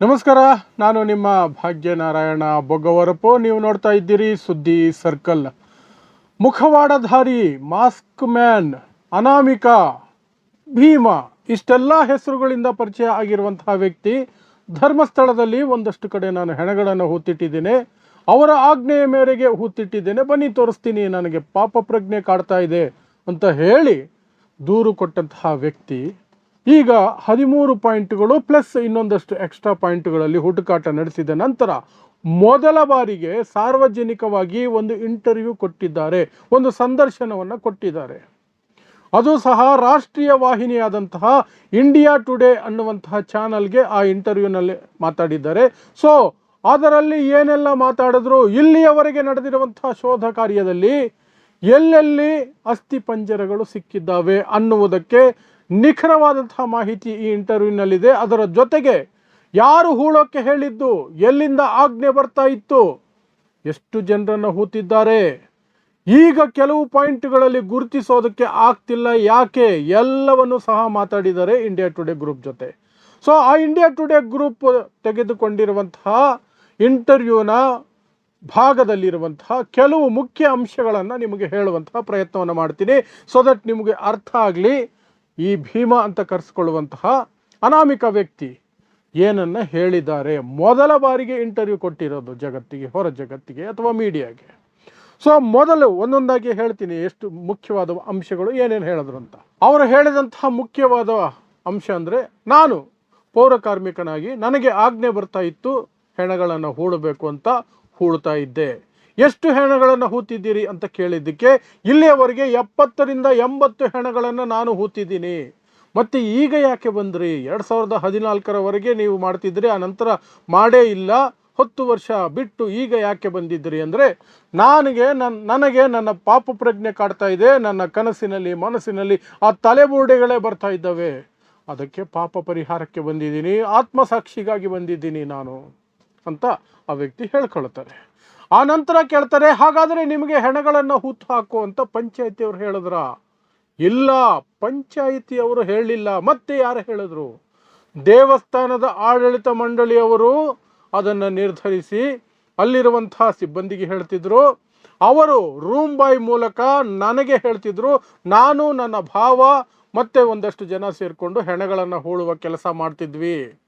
ನಮಸ್ಕಾರ, ನಾನು ನಿಮ್ಮ ಭಾಗ್ಯನಾರಾಯಣ ಬೊಗ್ಗವರಪ್ಪು ನೀವು ನೋಡ್ತಾ ಇದ್ದೀರಿ ಸುದ್ದಿ ಸರ್ಕಲ್. ಮುಖವಾಡಧಾರಿ, ಮಾಸ್ಕ್ ಮ್ಯಾನ್, ಅನಾಮಿಕಾ, ಭೀಮ, ಇಷ್ಟೆಲ್ಲ ಹೆಸರುಗಳಿಂದ ಪರಿಚಯ ಆಗಿರುವಂತಹ ವ್ಯಕ್ತಿ ಧರ್ಮಸ್ಥಳದಲ್ಲಿ ಒಂದಷ್ಟು ಕಡೆ ನಾನು ಹೆಣಗಳನ್ನು ಹೂತಿಟ್ಟಿದ್ದೇನೆ. ಅವರ ಆಜ್ಞೆಯ ಮೇರೆಗೆ ಹೂತಿಟ್ಟಿದ್ದೇನೆ. ಬನ್ನಿ, ತೋರಿಸ್ತೀನಿ, ನನಗೆ ಪಾಪ ಪ್ರಜ್ಞೆ ಕಾಡ್ತಾ ಇದೆ ಅಂತ ಹೇಳಿ ದೂರು ಕೊಟ್ಟಂತಹ ವ್ಯಕ್ತಿ ಈಗ ಹದಿಮೂರು ಪಾಯಿಂಟ್ಗಳು ಪ್ಲಸ್ ಇನ್ನೊಂದಷ್ಟು ಎಕ್ಸ್ಟ್ರಾ ಪಾಯಿಂಟ್ಗಳಲ್ಲಿ ಹುಡುಕಾಟ ನಡೆಸಿದ ನಂತರ ಮೊದಲ ಬಾರಿಗೆ ಸಾರ್ವಜನಿಕವಾಗಿ ಒಂದು ಇಂಟರ್ವ್ಯೂ ಕೊಟ್ಟಿದ್ದಾರೆ, ಒಂದು ಸಂದರ್ಶನವನ್ನು ಕೊಟ್ಟಿದ್ದಾರೆ. ಅದು ಸಹ ರಾಷ್ಟ್ರೀಯ ವಾಹಿನಿಯಾದಂತಹ ಇಂಡಿಯಾ ಟುಡೇ ಅನ್ನುವಂತಹ ಚಾನಲ್ಗೆ ಆ ಇಂಟರ್ವ್ಯೂನಲ್ಲಿ ಮಾತಾಡಿದ್ದಾರೆ. ಸೊ ಅದರಲ್ಲಿ ಏನೆಲ್ಲ ಮಾತಾಡಿದ್ರು? ಇಲ್ಲಿಯವರೆಗೆ ನಡೆದಿರುವಂತಹ ಶೋಧ ಕಾರ್ಯದಲ್ಲಿ ಎಲ್ಲೆಲ್ಲಿ ಅಸ್ಥಿ ಪಂಜರಗಳು ಸಿಕ್ಕಿದ್ದಾವೆ ಅನ್ನುವುದಕ್ಕೆ ನಿಖರವಾದಂತಹ ಮಾಹಿತಿ ಈ ಇಂಟರ್ವ್ಯೂನಲ್ಲಿದೆ. ಅದರ ಜೊತೆಗೆ ಯಾರು ಹೂಳೋಕ್ಕೆ ಹೇಳಿದ್ದು, ಎಲ್ಲಿಂದ ಆಜ್ಞೆ ಬರ್ತಾ ಇತ್ತು, ಎಷ್ಟು ಜನರನ್ನು ಹೂತಿದ್ದಾರೆ, ಈಗ ಕೆಲವು ಪಾಯಿಂಟ್ಗಳಲ್ಲಿ ಗುರುತಿಸೋದಕ್ಕೆ ಆಗ್ತಿಲ್ಲ, ಯಾಕೆ ಎಲ್ಲವನ್ನು ಸಹ ಮಾತಾಡಿದ್ದಾರೆ ಇಂಡಿಯಾ ಟುಡೇ ಗ್ರೂಪ್ ಜೊತೆ. ಸೊ, ಆ ಇಂಡಿಯಾ ಟುಡೇ ಗ್ರೂಪ್ ತೆಗೆದುಕೊಂಡಿರುವಂತಹ ಇಂಟರ್ವ್ಯೂನ ಭಾಗದಲ್ಲಿರುವಂತಹ ಕೆಲವು ಮುಖ್ಯ ಅಂಶಗಳನ್ನು ನಿಮಗೆ ಹೇಳುವಂತಹ ಪ್ರಯತ್ನವನ್ನು ಮಾಡ್ತೀನಿ. ಸೊ ದಟ್ ನಿಮಗೆ ಅರ್ಥ ಆಗಲಿ ಈ ಭೀಮ ಅಂತ ಕರೆಸ್ಕೊಳ್ಳುವಂತಹ ಅನಾಮಿಕ ವ್ಯಕ್ತಿ ಏನನ್ನ ಹೇಳಿದ್ದಾರೆ? ಮೊದಲ ಬಾರಿಗೆ ಇಂಟರ್ವ್ಯೂ ಕೊಟ್ಟಿರೋದು ಜಗತ್ತಿಗೆ, ಹೊರ ಜಗತ್ತಿಗೆ ಅಥವಾ ಮೀಡಿಯಾಗೆ ಸೊ ಮೊದಲು ಒಂದೊಂದಾಗಿ ಹೇಳ್ತೀನಿ, ಎಷ್ಟು ಮುಖ್ಯವಾದ ಅಂಶಗಳು ಏನೇನು ಹೇಳಿದ್ರು ಅಂತ. ಅವರು ಹೇಳಿದಂತಹ ಮುಖ್ಯವಾದ ಅಂಶ ಅಂದರೆ ನಾನು ಪೌರ ಕಾರ್ಮಿಕನಾಗಿ ನನಗೆ ಆಜ್ಞೆ ಬರ್ತಾ ಇತ್ತು, ಹೆಣಗಳನ್ನು ಹೂಳಬೇಕು ಅಂತ ಹೂಳ್ತಾ ಇದ್ದೆ. ಎಷ್ಟು ಹೆಣಗಳನ್ನು ಹೂತಿದ್ದೀರಿ ಅಂತ ಕೇಳಿದ್ದಕ್ಕೆ, ಇಲ್ಲಿಯವರೆಗೆ ಎಪ್ಪತ್ತರಿಂದ ಎಂಬತ್ತು ಹೆಣಗಳನ್ನು ನಾನು ಹೂತಿದ್ದೀನಿ. ಮತ್ತೆ ಈಗ ಯಾಕೆ ಬಂದ್ರಿ? ಎರಡು ಸಾವಿರದ ಹದಿನಾಲ್ಕರವರೆಗೆ ನೀವು ಮಾಡ್ತಿದ್ರಿ, ಆ ನಂತರ ಮಾಡೇ ಇಲ್ಲ. ಹತ್ತು ವರ್ಷ ಬಿಟ್ಟು ಈಗ ಯಾಕೆ ಬಂದಿದ್ರಿ ಅಂದರೆ, ನನಗೆ ನನ್ನ ನನಗೆ ನನ್ನ ಪಾಪ ಪ್ರಜ್ಞೆ ಕಾಡ್ತಾ ಇದೆ, ನನ್ನ ಕನಸಿನಲ್ಲಿ, ಮನಸ್ಸಿನಲ್ಲಿ ಆ ತಲೆಬುರುಡೆಗಳೇ ಬರ್ತಾ ಇದ್ದಾವೆ. ಅದಕ್ಕೆ ಪಾಪ ಪರಿಹಾರಕ್ಕೆ ಬಂದಿದ್ದೀನಿ, ಆತ್ಮಸಾಕ್ಷಿಗಾಗಿ ಬಂದಿದ್ದೀನಿ ನಾನು ಅಂತ ಆ ವ್ಯಕ್ತಿ ಹೇಳ್ಕೊಳ್ತಾರೆ. ಆ ನಂತರ ಕೇಳ್ತಾರೆ, ಹಾಗಾದರೆ ನಿಮಗೆ ಹೆಣಗಳನ್ನು ಹುತ್ತು ಹಾಕು ಅಂತ ಪಂಚಾಯಿತಿಯವರು ಹೇಳಿದ್ರ. ಇಲ್ಲ, ಪಂಚಾಯಿತಿಯವರು ಹೇಳಿಲ್ಲ. ಮತ್ತೆ ಯಾರು ಹೇಳಿದ್ರು? ದೇವಸ್ಥಾನದ ಆಡಳಿತ ಮಂಡಳಿಯವರು ಅದನ್ನು ನಿರ್ಧರಿಸಿ ಅಲ್ಲಿರುವಂತಹ ಸಿಬ್ಬಂದಿಗೆ ಹೇಳ್ತಿದ್ರು. ಅವರು ರೂಮ್ ಬಾಯ್ ಮೂಲಕ ನನಗೆ ಹೇಳ್ತಿದ್ರು. ನಾನು ನನ್ನ ಭಾವ, ಮತ್ತೆ ಒಂದಷ್ಟು ಜನ ಸೇರಿಕೊಂಡು ಹೆಣಗಳನ್ನು ಹೂಳುವ ಕೆಲಸ ಮಾಡ್ತಿದ್ವಿ.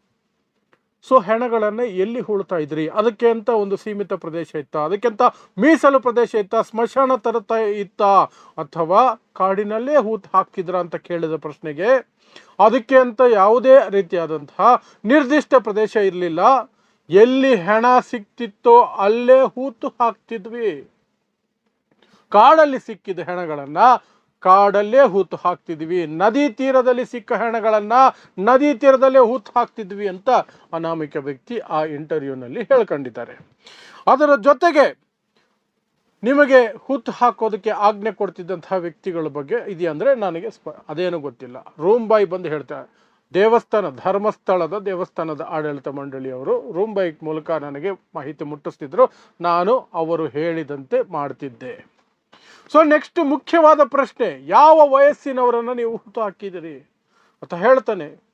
ಸೊ ಹೆಣಗಳನ್ನು ಎಲ್ಲಿ ಹೂಳ್ತಾ ಇದ್ರಿ? ಅದಕ್ಕೆ ಅಂತ ಒಂದು ಸೀಮಿತ ಪ್ರದೇಶ ಇತ್ತ? ಅದಕ್ಕೆಂತ ಮೀಸಲು ಪ್ರದೇಶ ಇತ್ತ? ಸ್ಮಶಾನ ತರತಾ ಇತ್ತ? ಅಥವಾ ಕಾಡಿನಲ್ಲೇ ಹೂತ್ ಹಾಕ್ತಿದ್ರ ಅಂತ ಕೇಳಿದ ಪ್ರಶ್ನೆಗೆ, ಅದಕ್ಕೆ ಅಂತ ಯಾವುದೇ ರೀತಿಯಾದಂತಹ ನಿರ್ದಿಷ್ಟ ಪ್ರದೇಶ ಇರಲಿಲ್ಲ. ಎಲ್ಲಿ ಹೆಣ ಸಿಕ್ತಿತ್ತೋ ಅಲ್ಲೇ ಹೂತು ಹಾಕ್ತಿದ್ವಿ. ಕಾಡಲ್ಲಿ ಸಿಕ್ಕಿದ ಹೆಣಗಳನ್ನು ಕಾಡಲ್ಲೇ ಹೂತು ಹಾಕ್ತಿದ್ವಿ. ನದಿ ತೀರದಲ್ಲಿ ಸಿಕ್ಕ ಹೆಣಗಳನ್ನು ನದಿ ತೀರದಲ್ಲೇ ಹೂತು ಹಾಕ್ತಿದ್ವಿ ಅಂತ ಅನಾಮಿಕ ವ್ಯಕ್ತಿ ಆ ಇಂಟರ್ವ್ಯೂನಲ್ಲಿ ಹೇಳ್ಕೊಂಡಿದ್ದಾರೆ. ಅದರ ಜೊತೆಗೆ ನಿಮಗೆ ಹುತ್ತು ಹಾಕೋದಕ್ಕೆ ಆಜ್ಞೆ ಕೊಡ್ತಿದ್ದಂತಹ ವ್ಯಕ್ತಿಗಳ ಬಗ್ಗೆ ಇದೆಯಂದರೆ ನನಗೆ ಸ್ಪ ಅದೇನು ಗೊತ್ತಿಲ್ಲ. ಬಾಯ್ ಬಂದು ಹೇಳ್ತಾರೆ ದೇವಸ್ಥಾನ, ಧರ್ಮಸ್ಥಳದ ದೇವಸ್ಥಾನದ ಆಡಳಿತ ಮಂಡಳಿಯವರು ರೂಮ್ ಬಾಯ್ ಮೂಲಕ ನನಗೆ ಮಾಹಿತಿ ಮುಟ್ಟಿಸ್ತಿದ್ರು. ನಾನು ಅವರು ಹೇಳಿದಂತೆ ಮಾಡ್ತಿದ್ದೆ. ಸೊ ನೆಕ್ಸ್ಟ್ ಮುಖ್ಯವಾದ ಪ್ರಶ್ನೆ, ಯಾವ ವಯಸ್ಸಿನವರನ್ನು ನೀವು ಹುತ್ತು ಹಾಕಿದಿರಿ ಅಂತ ಹೇಳ್ತಾನೆ.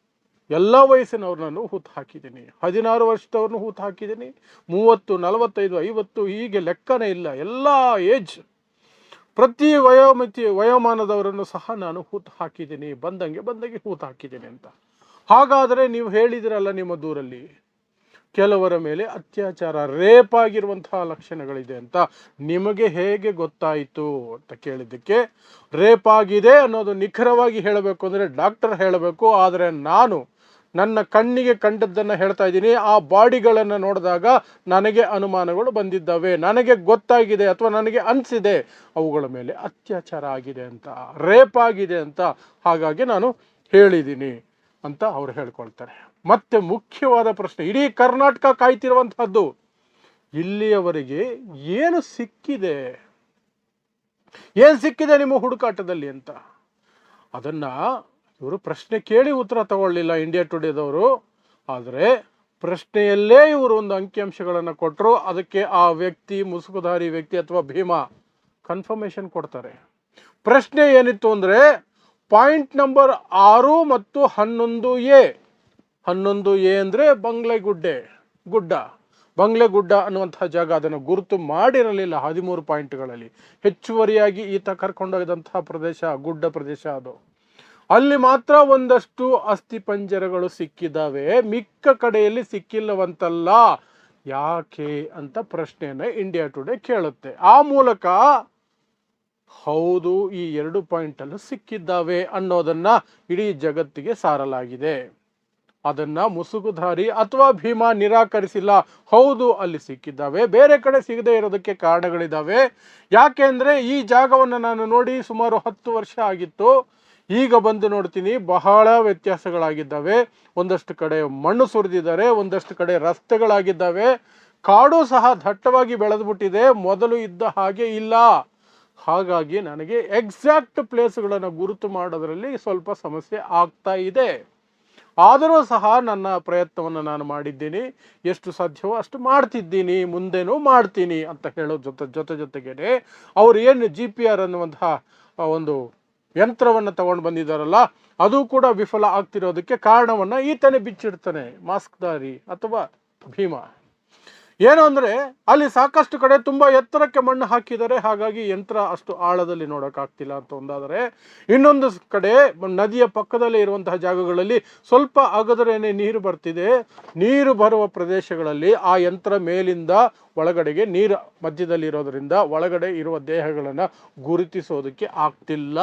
ಎಲ್ಲ ವಯಸ್ಸಿನವ್ರನ್ನು ಹೂತು ಹಾಕಿದ್ದೀನಿ. ಹದಿನಾರು ವರ್ಷದವ್ರನ್ನು ಹೂತು ಹಾಕಿದ್ದೀನಿ. ಮೂವತ್ತು, ನಲವತ್ತೈದು, ಐವತ್ತು, ಹೀಗೆ ಲೆಕ್ಕನೇ ಇಲ್ಲ. ಎಲ್ಲ ಏಜ್. ಪ್ರತಿ ವಯೋಮಿತಿ, ವಯೋಮಾನದವರನ್ನು ಸಹ ನಾನು ಹೂತು ಹಾಕಿದ್ದೀನಿ. ಬಂದಂಗೆ ಬಂದಂಗೆ ಹೂತು ಹಾಕಿದ್ದೀನಿ ಅಂತ. ಹಾಗಾದರೆ ನೀವು ಹೇಳಿದಿರಲ್ಲ ನಿಮ್ಮ ದೂರಲ್ಲಿ ಕೆಲವರ ಮೇಲೆ ಅತ್ಯಾಚಾರ, ರೇಪ್ ಆಗಿರುವಂತಹ ಲಕ್ಷಣಗಳಿದೆ ಅಂತ ನಿಮಗೆ ಹೇಗೆ ಗೊತ್ತಾಯಿತು ಅಂತ ಕೇಳಿದ್ದಕ್ಕೆ, ರೇಪ್ ಆಗಿದೆ ಅನ್ನೋದು ನಿಖರವಾಗಿ ಹೇಳಬೇಕು ಅಂದರೆ ಡಾಕ್ಟರ್ ಹೇಳಬೇಕು, ಆದರೆ ನಾನು ನನ್ನ ಕಣ್ಣಿಗೆ ಕಂಡದ್ದನ್ನು ಹೇಳ್ತಾ ಇದ್ದೀನಿ. ಆ ಬಾಡಿಗಳನ್ನು ನೋಡಿದಾಗ ನನಗೆ ಅನುಮಾನಗಳು ಬಂದಿದ್ದಾವೆ. ನನಗೆ ಗೊತ್ತಾಗಿದೆ ಅಥವಾ ನನಗೆ ಅನಿಸಿದೆ ಅವುಗಳ ಮೇಲೆ ಅತ್ಯಾಚಾರ ಆಗಿದೆ ಅಂತ, ರೇಪ್ ಆಗಿದೆ ಅಂತ ಹಾಗಾಗಿ ನಾನು ಹೇಳಿದ್ದೀನಿ. ಅಂತ ಅವ್ರು ಹೇಳ್ಕೊಳ್ತಾರೆ. ಮತ್ತೆ ಮುಖ್ಯವಾದ ಪ್ರಶ್ನೆ, ಇಡೀ ಕರ್ನಾಟಕ ಕಾಯ್ತಿರುವಂತಹದ್ದು ಇಲ್ಲಿಯವರೆಗೆ ಏನು ಸಿಕ್ಕಿದೆ? ಏನು ಸಿಕ್ಕಿದೆ ನಿಮ್ಮ ಹುಡುಕಾಟದಲ್ಲಿ ಅಂತ? ಅದನ್ನ ಇವರು ಪ್ರಶ್ನೆ ಕೇಳಿ ಉತ್ತರ ತಗೊಳ್ಳಿಲ್ಲ ಇಂಡಿಯಾ ಟುಡೇದವರು ಆದರೆ ಪ್ರಶ್ನೆಯಲ್ಲೇ ಇವರು ಒಂದು ಅಂಕಿಅಂಶಗಳನ್ನು ಕೊಟ್ಟರು ಅದಕ್ಕೆ ಆ ವ್ಯಕ್ತಿ, ಮುಸುಕುಧಾರಿ ವ್ಯಕ್ತಿ ಅಥವಾ ಭೀಮಾ ಕನ್ಫರ್ಮೇಷನ್ ಕೊಡ್ತಾರೆ. ಪ್ರಶ್ನೆ ಏನಿತ್ತು ಅಂದರೆ ಪಾಯಿಂಟ್ ನಂಬರ್ ಆರು ಮತ್ತು ಹನ್ನೊಂದು ಎ. ಹನ್ನೊಂದು ಎ ಅಂದರೆ ಬಂಗ್ಲೆಗುಡ್ಡೆ, ಗುಡ್ಡ. ಬಂಗ್ಲೆಗುಡ್ಡ ಅನ್ನುವಂಥ ಜಾಗ ಅದನ್ನು ಗುರುತು ಮಾಡಿರಲಿಲ್ಲ ಹದಿಮೂರು ಪಾಯಿಂಟ್ಗಳಲ್ಲಿ. ಹೆಚ್ಚುವರಿಯಾಗಿ ಈತ ಕರ್ಕೊಂಡೋಗಿದಂತಹ ಪ್ರದೇಶ, ಗುಡ್ಡ ಪ್ರದೇಶ ಅದು. ಅಲ್ಲಿ ಮಾತ್ರ ಒಂದಷ್ಟು ಅಸ್ಥಿ ಪಂಜರಗಳು ಸಿಕ್ಕಿದ್ದಾವೆ ಮಿಕ್ಕ ಕಡೆಯಲ್ಲಿ ಸಿಕ್ಕಿಲ್ಲವಂತಲ್ಲ. ಯಾಕೆ ಅಂತ ಪ್ರಶ್ನೆಯನ್ನು ಇಂಡಿಯಾ ಟುಡೇ ಕೇಳುತ್ತೆ. ಆ ಮೂಲಕ ಹೌದು, ಈ ಎರಡು ಪಾಯಿಂಟ್ ಅಲ್ಲೂ ಸಿಕ್ಕಿದ್ದಾವೆ ಅನ್ನೋದನ್ನ ಇಡೀ ಜಗತ್ತಿಗೆ ಸಾರಲಾಗಿದೆ. ಅದನ್ನ ಮುಸುಗುಧಾರಿ ಅಥವಾ ಭೀಮ ನಿರಾಕರಿಸಿಲ್ಲ, ಹೌದು, ಅಲ್ಲಿ ಸಿಕ್ಕಿದ್ದಾವೆ. ಬೇರೆ ಕಡೆ ಸಿಗದೆ ಇರೋದಕ್ಕೆ ಕಾರಣಗಳಿದ್ದಾವೆ ಯಾಕೆಂದ್ರೆ ಈ ಜಾಗವನ್ನು ನಾನು ನೋಡಿ ಸುಮಾರು ಹತ್ತು ವರ್ಷ ಆಗಿತ್ತು. ಈಗ ಬಂದು ನೋಡ್ತೀನಿ, ಬಹಳ ವ್ಯತ್ಯಾಸಗಳಾಗಿದ್ದಾವೆ. ಒಂದಷ್ಟು ಕಡೆ ಮಣ್ಣು ಸುರಿದಿದ್ದಾರೆ, ಒಂದಷ್ಟು ಕಡೆ ರಸ್ತೆಗಳಾಗಿದ್ದಾವೆ. ಕಾಡು ಸಹ ದಟ್ಟವಾಗಿ ಬೆಳೆದ್ಬಿಟ್ಟಿದೆ, ಮೊದಲು ಇದ್ದ ಹಾಗೆ ಇಲ್ಲ. ಹಾಗಾಗಿ ನನಗೆ ಎಕ್ಸಾಕ್ಟ್ ಪ್ಲೇಸ್ಗಳನ್ನು ಗುರುತು ಮಾಡೋದರಲ್ಲಿ ಸ್ವಲ್ಪ ಸಮಸ್ಯೆ ಆಗ್ತಾ ಇದೆ. ಆದರೂ ಸಹ ನನ್ನ ಪ್ರಯತ್ನವನ್ನು ನಾನು ಮಾಡಿದ್ದೀನಿ. ಎಷ್ಟು ಸಾಧ್ಯವೋ ಅಷ್ಟು ಮಾಡ್ತಿದ್ದೀನಿ, ಮುಂದೆನೂ ಮಾಡ್ತೀನಿ ಅಂತ ಹೇಳೋ ಜೊತೆ ಜೊತೆ ಜೊತೆಗೇನೆ ಅವ್ರು ಏನು ಜಿ ಪಿ ಆರ್ ಅನ್ನುವಂತಹ ಒಂದು ಯಂತ್ರವನ್ನು ತಗೊಂಡು ಬಂದಿದ್ದಾರಲ್ಲ, ಅದು ಕೂಡ ವಿಫಲ ಆಗ್ತಿರೋದಕ್ಕೆ ಕಾರಣವನ್ನು ಈತನೇ ಬಿಚ್ಚಿಡ್ತಾನೆ. ಮಾಸ್ಕ್ದಾರಿ ಅಥವಾ ಭೀಮಾ. ಏನು ಅಂದರೆ ಅಲ್ಲಿ ಸಾಕಷ್ಟು ಕಡೆ ತುಂಬ ಎತ್ತರಕ್ಕೆ ಮಣ್ಣು ಹಾಕಿದ್ದಾರೆ ಹಾಗಾಗಿ ಯಂತ್ರ ಅಷ್ಟು ಆಳದಲ್ಲಿ ನೋಡೋಕ್ಕಾಗ್ತಿಲ್ಲ ಅಂತ ಒಂದಾದರೆ. ಇನ್ನೊಂದು ಕಡೆ ನದಿಯ ಪಕ್ಕದಲ್ಲೇ ಇರುವಂತಹ ಜಾಗಗಳಲ್ಲಿ ಸ್ವಲ್ಪ ಅಗದರೇನೆ ನೀರು ಬರ್ತಿದೆ. ನೀರು ಬರುವ ಪ್ರದೇಶಗಳಲ್ಲಿ ಆ ಯಂತ್ರ ಮೇಲಿಂದ ಒಳಗಡೆಗೆ ನೀರು ಮಧ್ಯದಲ್ಲಿ ಇರೋದರಿಂದ ಒಳಗಡೆ ಇರುವ ದೇಹಗಳನ್ನು ಗುರುತಿಸೋದಕ್ಕೆ ಆಗ್ತಿಲ್ಲ.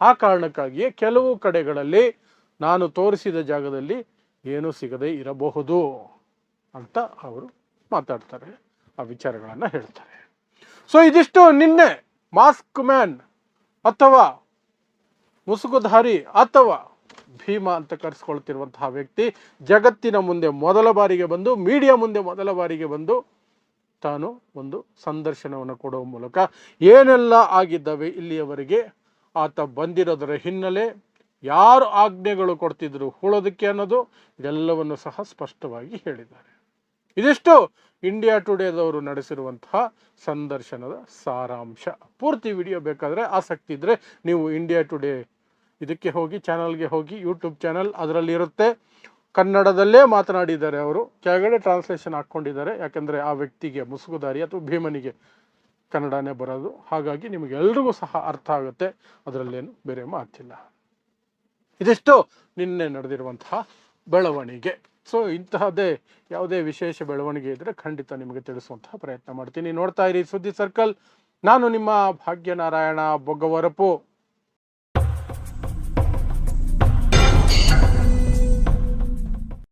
ಆ ಕಾರಣಕ್ಕಾಗಿಯೇ ಕೆಲವು ಕಡೆಗಳಲ್ಲಿ ನಾನು ತೋರಿಸಿದ ಜಾಗದಲ್ಲಿ ಏನೂ ಸಿಗದೇ ಇರಬಹುದು ಅಂತ ಅವರು ಮಾತಾಡ್ತಾರೆ, ಆ ವಿಚಾರಗಳನ್ನು ಹೇಳ್ತಾರೆ. ಸೊ ಇದಿಷ್ಟು ನಿನ್ನೆ ಮಾಸ್ಕ್ ಮ್ಯಾನ್ ಅಥವಾ ಮುಸುಗುಧಾರಿ ಅಥವಾ ಭೀಮ ಅಂತ ಕರೆಸ್ಕೊಳ್ತಿರುವಂತಹ ವ್ಯಕ್ತಿ ಜಗತ್ತಿನ ಮುಂದೆ ಮೊದಲ ಬಾರಿಗೆ ಬಂದು, ಮೀಡಿಯಾ ಮುಂದೆ ಮೊದಲ ಬಾರಿಗೆ ಬಂದು ತಾನು ಒಂದು ಸಂದರ್ಶನವನ್ನು ಕೊಡುವ ಮೂಲಕ ಏನೆಲ್ಲ ಆಗಿದ್ದಾವೆ ಇಲ್ಲಿಯವರೆಗೆ, ಆತ ಬಂದಿರೋದರ ಹಿನ್ನೆಲೆ ಯಾರು ಆಜ್ಞೆಗಳು ಕೊಡ್ತಿದ್ರು, ಹೂಳೋದಕ್ಕೆ ಅನ್ನೋದು ಇದೆಲ್ಲವನ್ನು ಸಹ ಸ್ಪಷ್ಟವಾಗಿ ಹೇಳಿದ್ದಾರೆ. ಇದಿಷ್ಟು ಇಂಡಿಯಾ ಟುಡೇದವರು ನಡೆಸಿರುವಂತಹ ಸಂದರ್ಶನದ ಸಾರಾಂಶ. ಪೂರ್ತಿ ವಿಡಿಯೋ ಬೇಕಾದರೆ ಆಸಕ್ತಿ ಇದ್ದರೆ ನೀವು ಇಂಡಿಯಾ ಟುಡೇ ಇದಕ್ಕೆ ಹೋಗಿ, ಚಾನಲ್ಗೆ ಹೋಗಿ ಯೂಟ್ಯೂಬ್ ಚಾನಲ್ ಅದರಲ್ಲಿರುತ್ತೆ. ಕನ್ನಡದಲ್ಲೇ ಮಾತನಾಡಿದ್ದಾರೆ ಅವರು. ಕೆಳಗಡೆ ಟ್ರಾನ್ಸ್ಲೇಷನ್ ಹಾಕ್ಕೊಂಡಿದ್ದಾರೆ. ಯಾಕೆಂದರೆ ಆ ವ್ಯಕ್ತಿಗೆ ಮುಸುಗುದಾರಿ ಅಥವಾ ಭೀಮನಿಗೆ ಕನ್ನಡನೇ ಬರೋದು. ಹಾಗಾಗಿ ನಿಮಗೆಲ್ರಿಗೂ ಸಹ ಅರ್ಥ ಆಗುತ್ತೆ. ಅದರಲ್ಲೇನು ಬೇರೆ ಮಾತಿಲ್ಲ. ಇದಿಷ್ಟು ನಿನ್ನೆ ನಡೆದಿರುವಂತಹ ಬೆಳವಣಿಗೆ. ಸೊ ಇಂತಹದ್ದೇ ಯಾವುದೇ ವಿಶೇಷ ಬೆಳವಣಿಗೆ ಇದ್ದರೆ ಖಂಡಿತ ನಿಮಗೆ ತಿಳಿಸುವಂತಹ ಪ್ರಯತ್ನ ಮಾಡ್ತೀನಿ. ನೋಡ್ತಾ ಇರಿ ಸುದ್ದಿ ಸರ್ಕಲ್. ನಾನು ನಿಮ್ಮ ಭಾಗ್ಯನಾರಾಯಣ ಬೊಗ್ಗವರಪು.